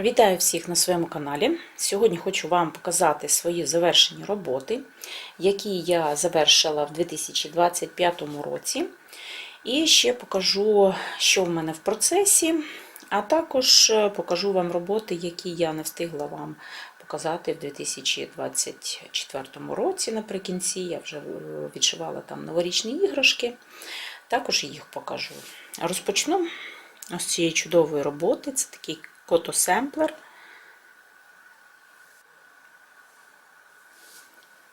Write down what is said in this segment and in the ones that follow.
Вітаю всіх на своєму каналі. Сьогодні хочу вам показати свої завершені роботи, які я завершила в 2025 році. І ще покажу, що в мене в процесі, а також покажу вам роботи, які я не встигла вам показати в 2024 році. Наприкінці я вже відшивала там новорічні іграшки, також їх покажу. Розпочну ось цієї чудової роботи. Це такий Котосемплер.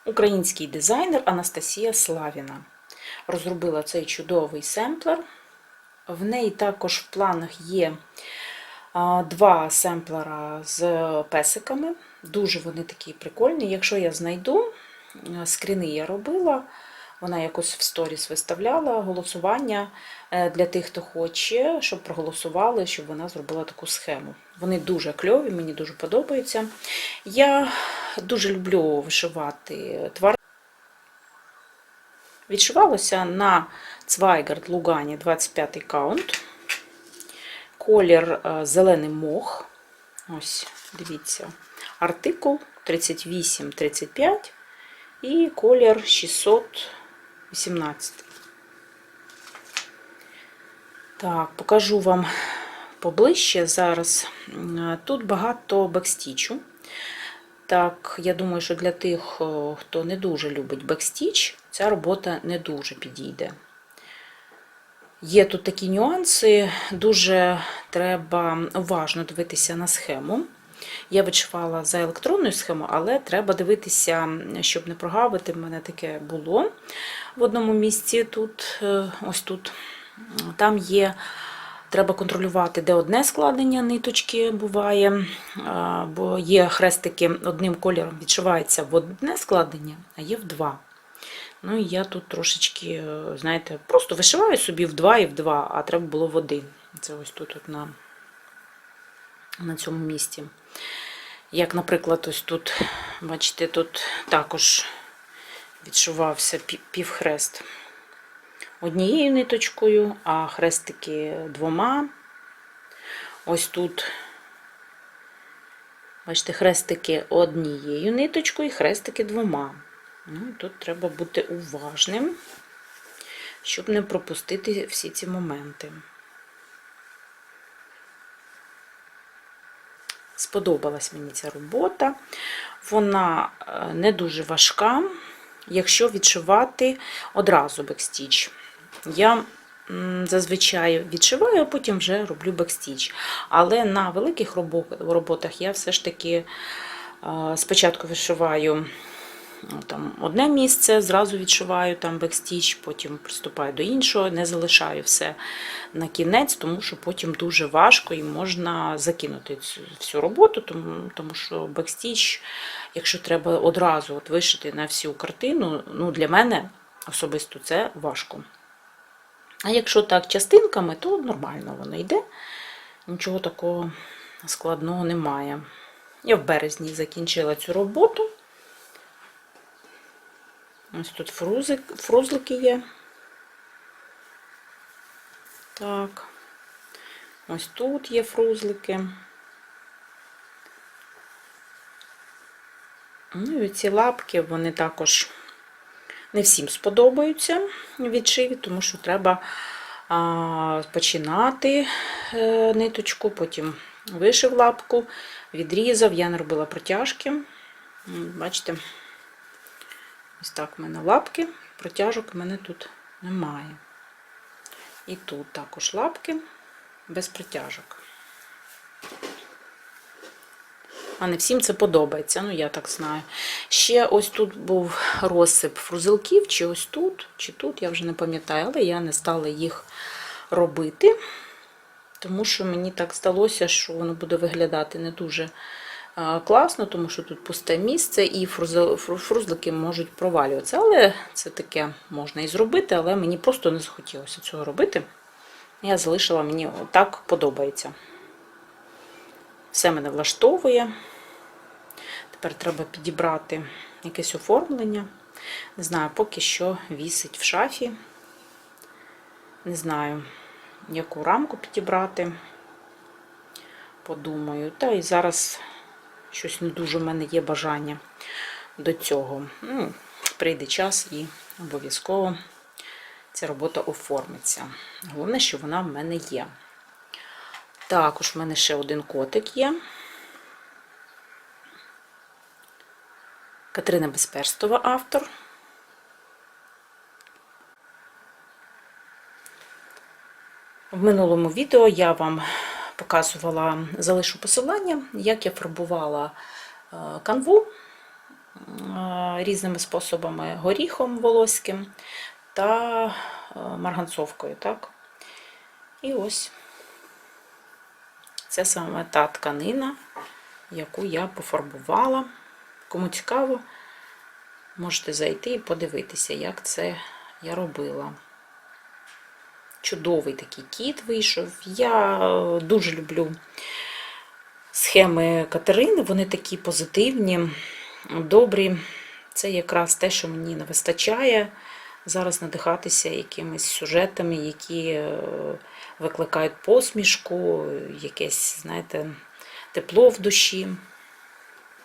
Український дизайнер Анастасія Славіна розробила цей чудовий семплер. В неї також в планах є два семплера з песиками. Дуже вони такі прикольні. Якщо я знайду, скріни я робила. Вона якось в сторіс виставляла голосування для тих, хто хоче, щоб проголосували, щоб вона зробила таку схему. Вони дуже кльові, мені дуже подобаються. Я дуже люблю вишивати тварин. Відшивалося на Цвайгард Лугані 25 каунт. Колір зелений мох. Ось, дивіться, артикул 38-35 і колір 618. Так, покажу вам поближче зараз. Тут багато бекстічу. Так, я думаю, що для тих, хто не дуже любить бекстіч, ця робота не дуже підійде. Є тут такі нюанси, дуже треба уважно дивитися на схему. Я вишивала за електронною схемою, але треба дивитися, щоб не прогавити. В мене таке було в одному місці тут, ось тут. Там є, треба контролювати, де одне складення ниточки буває, бо є хрестики одним кольором відшивається в одне складення, а є в два. Ну і я тут трошечки, знаєте, просто вишиваю собі в два і в два, а треба було в один. Це ось тут от на, на цьому місці. Як, наприклад, ось тут, бачите, тут також відшивався півхрест однією ниточкою, а хрестики двома. Ось тут, бачите, хрестики однією ниточкою і хрестики двома. Ну, Тут треба бути уважним, щоб не пропустити всі ці моменти. Сподобалась мені ця робота. Вона не дуже важка, якщо відшивати одразу бекстіч. Я зазвичай відшиваю, а потім вже роблю бекстіч. Але на великих роботах я все ж таки спочатку вишиваю там, одне місце, зразу відшиваю там бекстіч, потім приступаю до іншого, не залишаю все на кінець, тому що потім дуже важко і можна закинути всю роботу, тому тому що бекстіч, якщо треба одразу от вишити на всю картину, ну для мене особисто це важко. А якщо так частинками, то нормально воно йде. Нічого такого складного немає. Я в березні закінчила цю роботу. Ось тут фрузик, фрузлики є. Так, ось тут є фрузлики. Ну і ці лапки, вони також не всім сподобаються відшиві, тому що треба а, починати е, ниточку, потім вишив лапку, відрізав, я не робила протяжки. Бачите, ось так в мене лапки, протяжок в мене тут немає. І тут також лапки без протяжок. А не всім це подобається, ну я так знаю. Ще ось тут був розсип фрузелків, чи ось тут, чи тут, я вже не пам'ятаю, але я не стала їх робити, тому що мені так здалося, що воно буде виглядати не дуже класно, тому що тут пусте місце і фрузлики можуть провалюватися. Але це таке можна і зробити, але мені просто не захотілося цього робити. Я залишила, мені так подобається. Все мене влаштовує. Тепер треба підібрати якесь оформлення. Не знаю, поки що вісить в шафі. Не знаю, яку рамку підібрати. подумаю. Та і зараз щось не дуже в мене є бажання до цього. Ну, прийде час і обов'язково ця робота оформиться. Головне, що вона в мене є. Також в мене ще один котик є. Катерина Безперстова, автор. В минулому відео я вам показувала, залишу посилання, як я фарбувала е, канву е, різними способами горіхом волоським та е, марганцовкою. Так? І ось це саме та тканина, яку я пофарбувала. Кому цікаво, можете зайти і подивитися, як це я робила. Чудовий такий кіт вийшов. Я е, дуже люблю схеми Катерини, вони такі позитивні, добрі. Це якраз те, що мені не вистачає. Зараз надихатися якимись сюжетами, які е, викликають посмішку, якесь, знаєте, тепло в душі.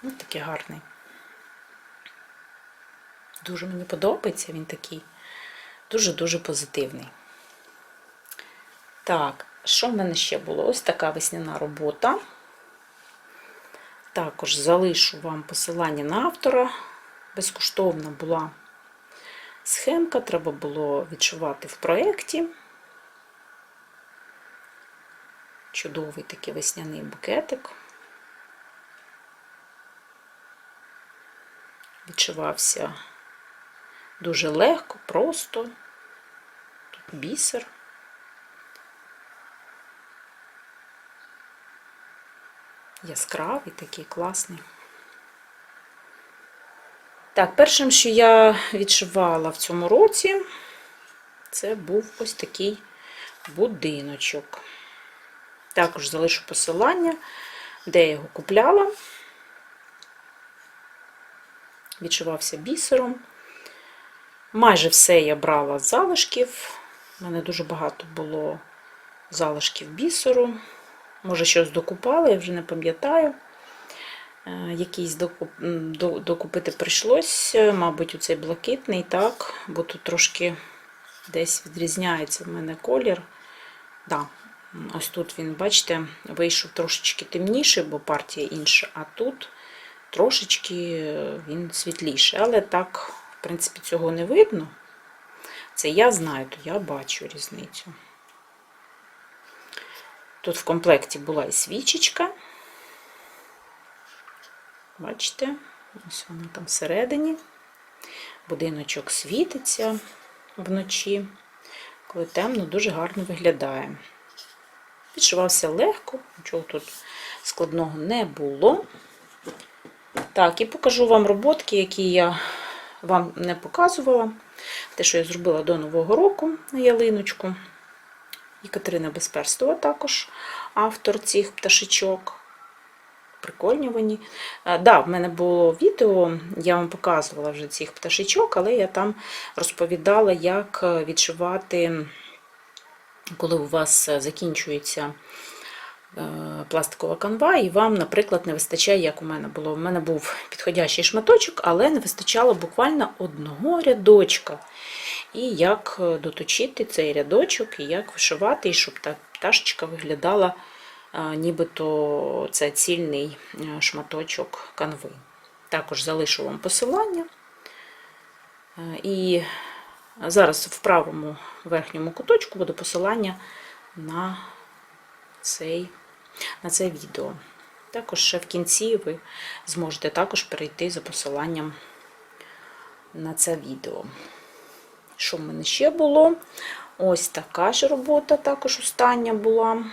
Ну, такий гарний. Дуже мені подобається, він такий дуже-дуже позитивний. Так, що в мене ще було? Ось така весняна робота. Також залишу вам посилання на автора. Безкоштовна була схемка, треба було відшивати в проєкті. Чудовий такий весняний букетик. Відшивався дуже легко, просто. Тут бісер. Яскравий, такий класний. Так, першим, що я відшивала в цьому році, це був ось такий будиночок. Також залишу посилання, де я його купляла. Відшивався бісером. Майже все я брала з залишків. У мене дуже багато було залишків бісеру. Може, щось докупала, я вже не пам'ятаю. Е, Якийсь докуп... докупити прийшлося, мабуть, у цей блакитний, так, бо тут трошки десь відрізняється в мене колір. Да. Ось тут він, бачите, вийшов трошечки темніший, бо партія інша, а тут трошечки е, він світліший. Але так, в принципі, цього не видно. Це я знаю, то я бачу різницю. Тут в комплекті була і свічечка. Бачите, ось вона там всередині. Будиночок світиться вночі, коли темно, дуже гарно виглядає. Підшивався легко, нічого тут складного не було. Так, і покажу вам роботки, які я вам не показувала. Те, що я зробила до Нового року на ялиночку. І Катерина Безперстова також автор цих пташечок. Прикольні вони. Так, да, в мене було відео, я вам показувала вже цих пташечок, але я там розповідала, як відшивати, коли у вас закінчується е, пластикова канва, і вам, наприклад, не вистачає, як у мене було. У мене був підходящий шматочок, але не вистачало буквально одного рядочка. І як доточити цей рядочок, і як вишивати, і щоб та пташечка виглядала, нібито це цільний е, шматочок канви. Також залишу вам посилання. Е, І зараз в правому верхньому куточку буде посилання на цей, на це відео. Також ще в кінці ви зможете також перейти за посиланням на це відео. Що в мене ще було? Ось така ж робота також остання була.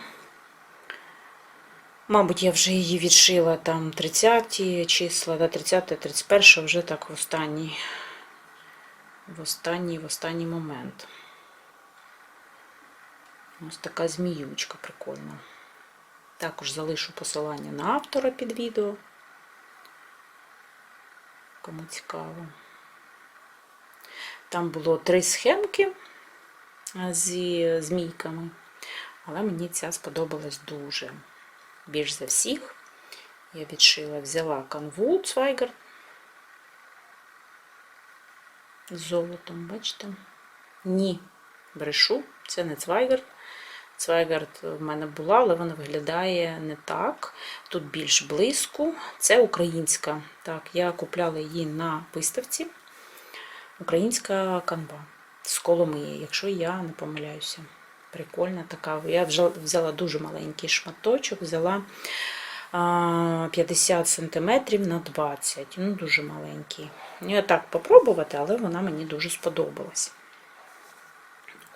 Мабуть, я вже її відшила там 30 числа, да, 30-31 вже так в останній, в останній, в останній момент. Ось така зміючка прикольна. Також залишу посилання на автора під відео. Кому цікаво. Там було три схемки зі змійками, але мені ця сподобалась дуже. більш за всіх. Я відшила, взяла канву Цвайгард з золотом, бачите? Ні, брешу, це не Цвайгард. Цвайгард в мене була, але вона виглядає не так. Тут більш близько. Це українська. Так, я купляла її на виставці. Українська канва з Коломиї, якщо я не помиляюся. Прикольна така. Я взяла дуже маленький шматочок, взяла 50 см на 20 Ну, дуже маленький. Я так попробувати, але вона мені дуже сподобалась.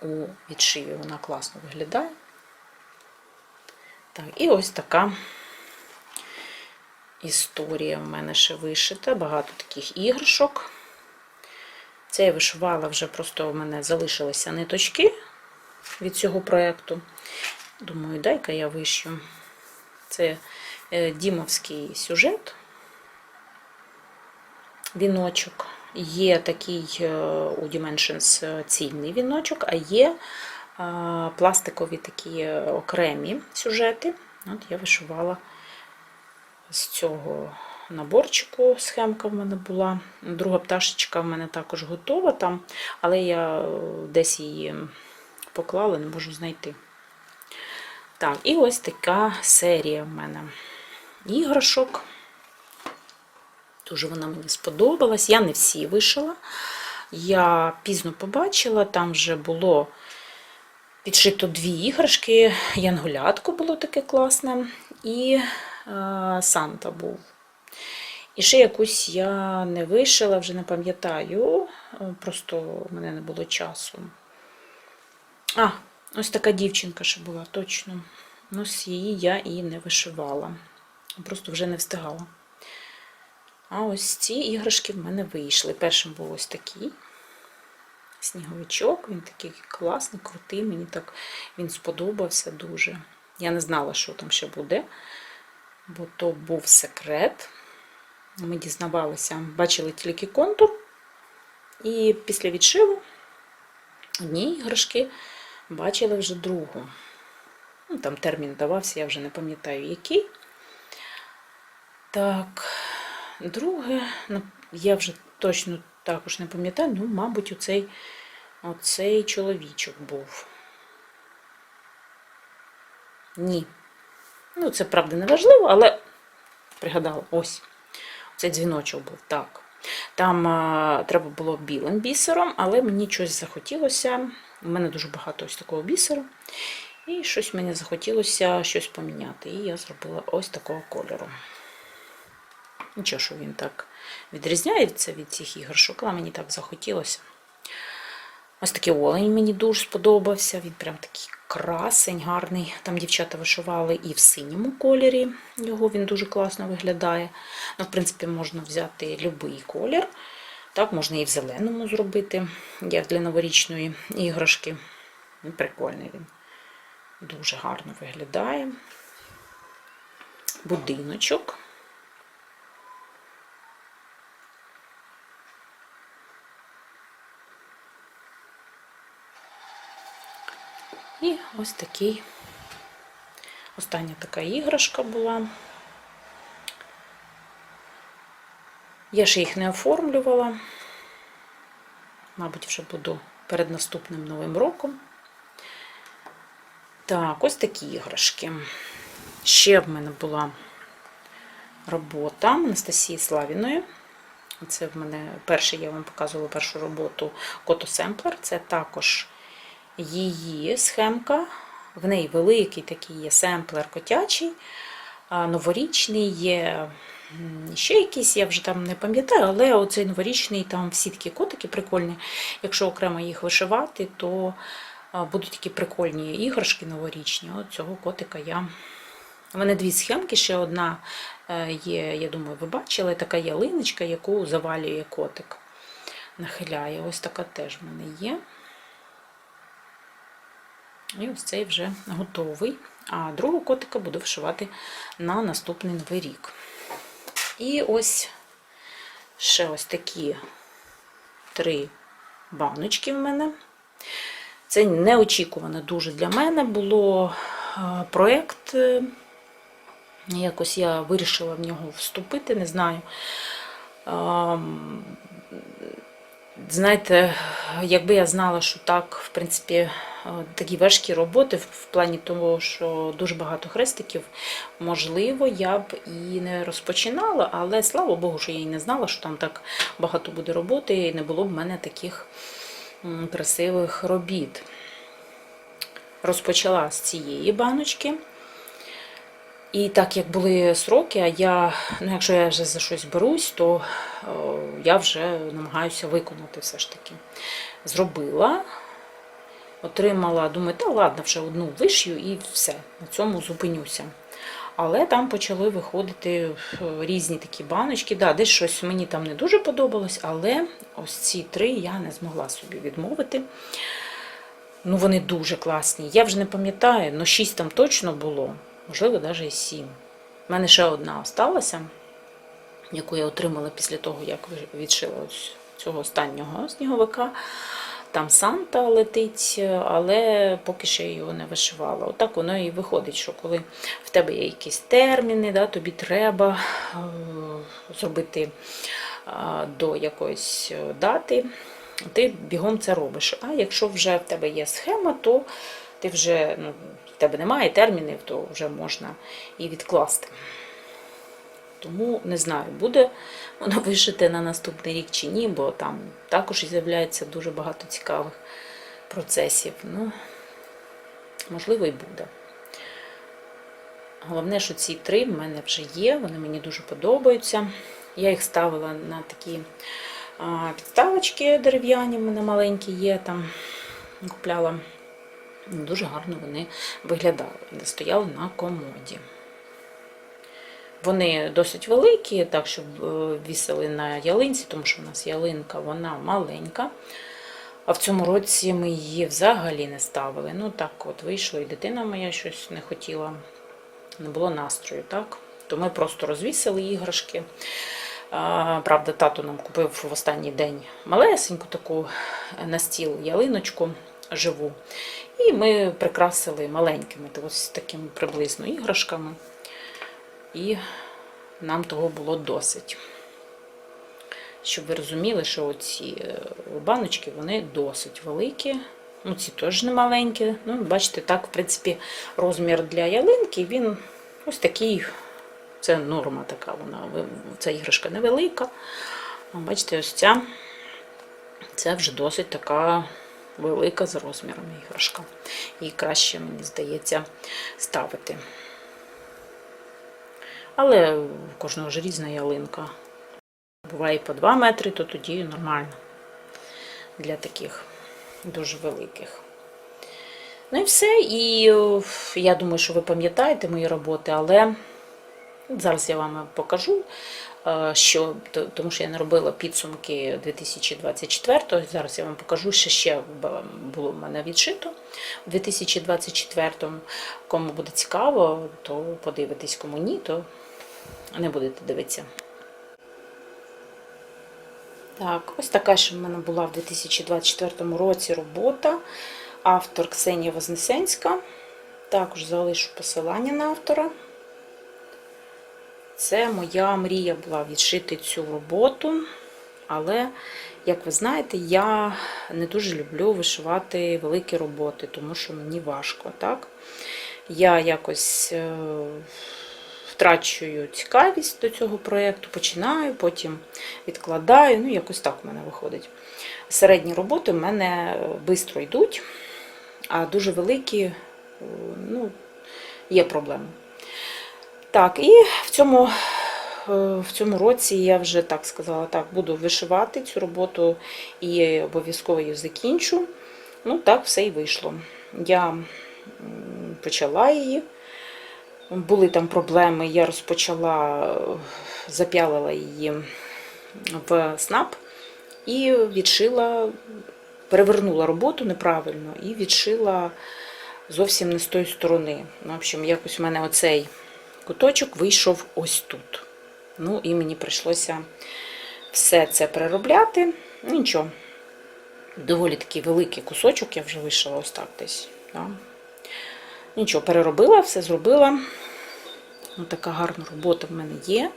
У відшиві вона класно виглядає. Так, і ось така історія в мене ще вишита. Багато таких іграшок. Це я вишивала вже, просто в мене залишилися ниточки від цього проєкту. Думаю, дай-ка я вишью. Це е, дімовський сюжет, віночок. Є такий е, у Dimensions е, цільний віночок, а є пластикові такі окремі сюжети. От я вишивала з цього наборчику, схемка в мене була. Друга пташечка в мене також готова там, але я е, десь її поклала, не можу знайти. Так, і ось така серія в мене іграшок. Дуже вона мені сподобалась. Я не всі вишила. Я пізно побачила, там вже було підшито дві іграшки. Янголятко було таке класне, і е, Санта був. І ще якусь я не вишила, вже не пам'ятаю, е, просто в мене не було часу. А, ось така дівчинка ще була, точно. Ну, з її я і не вишивала. Просто вже не встигала. А ось ці іграшки в мене вийшли. Першим був ось такий сніговичок. Він такий класний, крутий. Мені так він сподобався дуже. Я не знала, що там ще буде, бо то був секрет. Ми дізнавалися, бачили тільки контур. І після відшиву одні іграшки бачили вже другу. Ну, Там термін давався, я вже не пам'ятаю який. Так, друге, я вже точно також не пам'ятаю, ну, мабуть, оцей, оцей чоловічок був. Ні. Ну, це правда не важливо, але пригадала, ось. Цей дзвіночок був, так. Там а, треба було білим бісером, але мені щось захотілося. У мене дуже багато ось такого бісеру. І щось мені захотілося щось поміняти. І я зробила ось такого кольору. Нічого, що він так відрізняється від цих іграшок, але мені так захотілося. Ось такий олень мені дуже сподобався. Він прям такий красень, гарний. Там дівчата вишивали і в синьому кольорі. Його він дуже класно виглядає. Ну, в принципі, можна взяти будь-який колір. Так, можна і в зеленому зробити, як для новорічної іграшки. Прикольний він. Дуже гарно виглядає. Будиночок. І ось такий, остання така іграшка була. Я ж їх не оформлювала. Мабуть, вже буду перед наступним новим роком. Так, ось такі іграшки. Ще в мене була робота Анастасії Славіної. Це в мене перше, я вам показувала першу роботу Кото Семплер. Це також її схемка. В неї великий такий є семплер котячий, новорічний є ще якийсь, я вже там не пам'ятаю, але оцей новорічний, там всі такі котики прикольні. Якщо окремо їх вишивати, то будуть такі прикольні іграшки новорічні. От цього котика я. У мене дві схемки, ще одна е, є, я думаю, ви бачили, така ялиночка, яку завалює котик. Нахиляє. Ось така теж в мене є. І ось цей вже готовий. А другого котика буду вишивати на наступний новий рік. І ось ще ось такі три баночки в мене. Це неочікувано дуже для мене було проєкт Якось я вирішила в нього вступити, не знаю. Знаєте, якби я знала, що так, в принципі, е, такі важкі роботи в плані того, що дуже багато хрестиків, можливо, я б і не розпочинала, але слава Богу, що я і не знала, що там так багато буде роботи, і не було б в мене таких красивих робіт. Розпочала з цієї баночки. І так як були сроки, а я, ну якщо я вже за щось берусь, то о, я вже намагаюся виконати все ж таки. Зробила, отримала, думаю, та ладно, вже одну вишью і все, на цьому зупинюся. Але там почали виходити е, різні такі баночки. Да, десь щось мені там не дуже подобалось, але ось ці три я не змогла собі відмовити. Ну, вони дуже класні. Я вже не пам'ятаю, але 6 там точно було, можливо, навіть і 7. У мене ще одна осталася, яку я отримала після того, як відшила ось цього останнього сніговика. Там Санта летить, але поки ще його не вишивала. Отак воно і виходить, що коли в тебе є якісь терміни, да, тобі треба е, зробити е, до якоїсь дати, ти бігом це робиш. А якщо вже в тебе є схема, то ти вже ну, в тебе немає термінів, то вже можна і відкласти. Тому не знаю, буде воно вишите на наступний рік чи ні, бо там також з'являється дуже багато цікавих процесів. Ну, можливо, і буде. Головне, що ці три в мене вже є, вони мені дуже подобаються. Я їх ставила на такі підставочки дерев'яні, в мене маленькі є там. Купляла. Дуже гарно вони виглядали, стояли на комоді. Вони досить великі, так щоб е, вісили на ялинці, тому що в нас ялинка вона маленька. А в цьому році ми її взагалі не ставили. Ну так от вийшло, і дитина моя щось не хотіла, не було настрою, так? То ми просто розвісили іграшки. А, Правда, тато нам купив в останній день малесеньку таку на стіл ялиночку живу. І ми прикрасили маленькими, ось такими приблизно іграшками. І нам того було досить. Щоб ви розуміли, що ці е, баночки вони досить великі. Ну, ці теж не маленькі. Ну, бачите, так, в принципі, розмір для ялинки, він ось такий, це норма така, вона, ця іграшка невелика. Бачите, ось ця, це вже досить така велика за розміром іграшка. Її краще, мені здається, ставити. Але у кожного ж різна ялинка. Буває по 2 метри, то тоді нормально для таких дуже великих. Ну і все. І я думаю, що ви пам'ятаєте мої роботи, але зараз я вам покажу, що, тому що я не робила підсумки 2024-го, Зараз я вам покажу, що ще було в мене відшито у 2024-му. Кому буде цікаво, то подивитись, кому ні, то не будете дивитися. Так, ось така ж в мене була в 2024 році робота. Автор Ксенія Вознесенська. Також залишу посилання на автора. Це моя мрія була відшити цю роботу, але, як ви знаєте, я не дуже люблю вишивати великі роботи, тому що мені важко. так? Я якось е, втрачую цікавість до цього проєкту, починаю, потім відкладаю. Ну, якось так в мене виходить. Середні роботи в мене швидко йдуть, а дуже великі, ну, є проблеми. Так, і в цьому в цьому році я вже так сказала, так, буду вишивати цю роботу і обов'язково її закінчу. Ну, так все і вийшло. Я почала її. Були там проблеми, я розпочала, зап'ялила її в снап і відшила, перевернула роботу неправильно і відшила зовсім не з тої сторони. В общем, якось в мене оцей куточок вийшов ось тут. Ну, і мені прийшлося все це переробляти. Ну, нічого, доволі такий великий кусочок я вже вишила ось так десь. Да. Нічого, переробила, все зробила. Ось така гарна робота в мене є.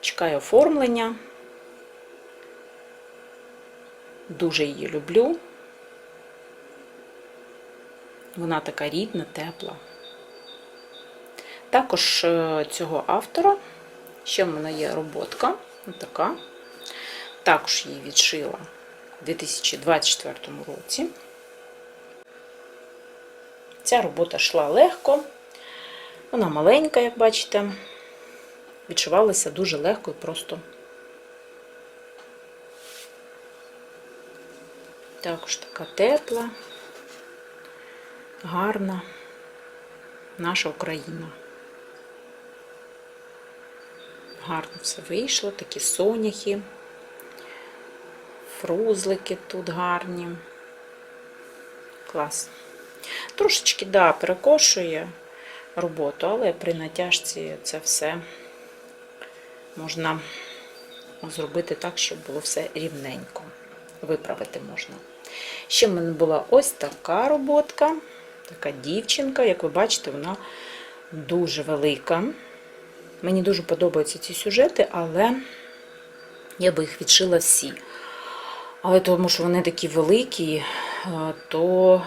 Чекаю оформлення. Дуже її люблю. Вона така рідна, тепла. Також е, цього автора ще в мене є роботка. Така. Також її відшила у 2024 році. Ця робота йшла легко, вона маленька, як бачите, відшивалася дуже легко і просто. Також така тепла, гарна наша Україна. Гарно все вийшло, такі соняхи, фрузлики тут гарні. Клас. Трошечки, да, перекошує роботу, але при натяжці це все можна зробити так, щоб було все рівненько. Виправити можна. Ще в мене була ось така роботка, така дівчинка, як ви бачите, вона дуже велика. Мені дуже подобаються ці сюжети, але я би їх відшила всі. Але тому що вони такі великі, то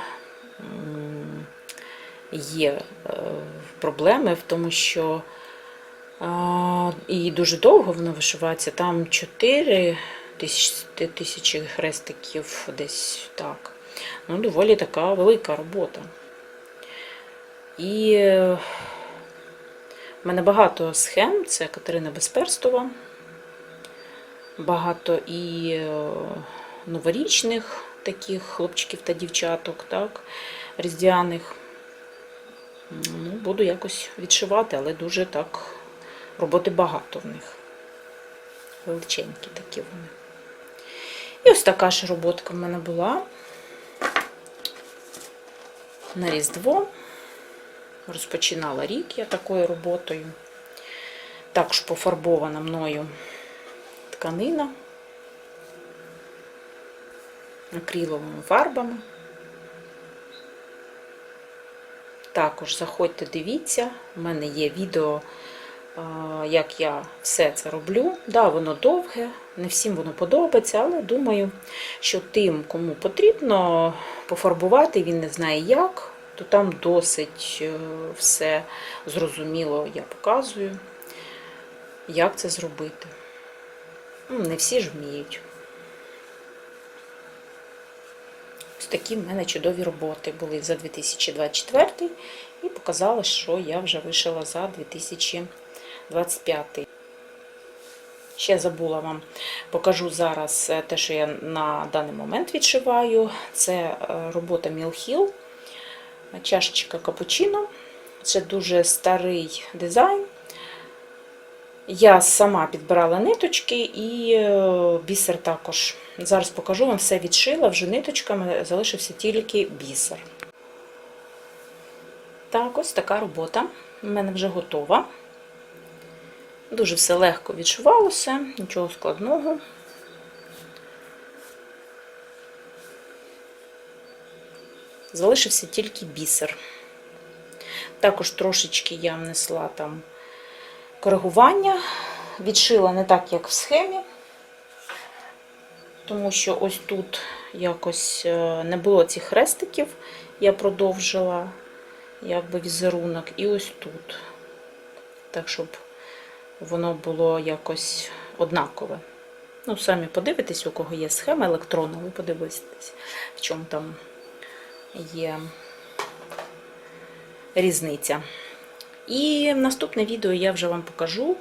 є е, проблеми в тому, що і дуже довго воно вишивається. Там 4 тисячі хрестиків десь так. Ну, доволі така велика робота. І в мене багато схем, це Катерина Безперстова, багато і е, новорічних таких хлопчиків та дівчаток, так, різдвяних. Ну, Буду якось відшивати, але дуже так роботи багато в них. Величенькі такі вони. І ось така ж роботка в мене була на Різдво. Розпочинала рік я такою роботою. Також пофарбована мною тканина акриловими фарбами. Також заходьте, дивіться, у мене є відео, як я все це роблю. Да, воно довге, не всім воно подобається, але думаю, що тим, кому потрібно пофарбувати, він не знає як, то там досить е, все зрозуміло, я показую, як це зробити. Ну, Не всі ж вміють. Ось такі в мене чудові роботи були за 2024 і показала, що я вже вишила за 2025. Ще забула вам, покажу зараз те, що я на даний момент відшиваю. Це е, робота Мілхіл, чашечка капучино. Це дуже старий дизайн. Я сама підбирала ниточки і е, бісер також. Зараз покажу вам все відшила, вже ниточками залишився тільки бісер. Так, ось така робота. У мене вже готова. Дуже все легко відшивалося, нічого складного. Залишився тільки бісер. Також трошечки я внесла там коригування, відшила не так, як в схемі, тому що ось тут якось е, не було цих хрестиків, я продовжила якби візерунок, і ось тут. Так, щоб воно було якось однакове. Ну, самі подивитесь, у кого є схема електронна, ви подивитесь, в чому там є різниця. І наступне відео я вже вам покажу,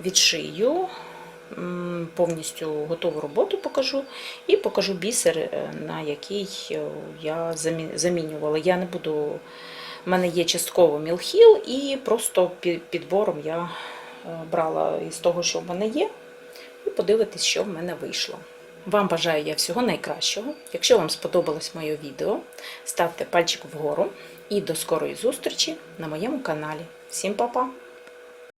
відшию, повністю готову роботу покажу, і покажу бісер, е, на який е, я замінювала. Я не буду, в мене є частково мілхіл, і просто підбором я е, брала із того, що в мене є, і подивитись, що в мене вийшло. Вам бажаю я всього найкращого. Якщо вам сподобалось моє відео, ставте пальчик вгору і до скорої зустрічі на моєму каналі. Всім па-па!